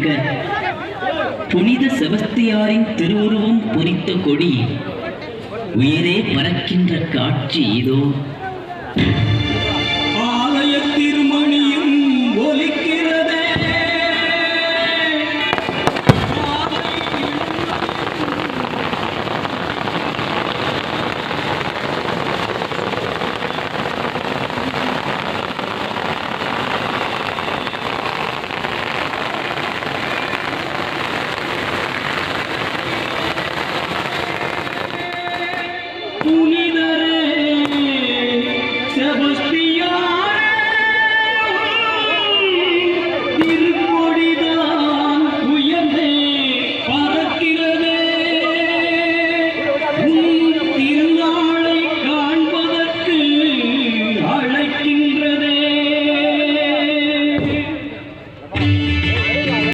சிலிர்க்க புனித செபஸ்தியாரின் திருவுருவம் பொறித்த கொடி. உயிரே பறக்கின்ற காட்சி இதோ.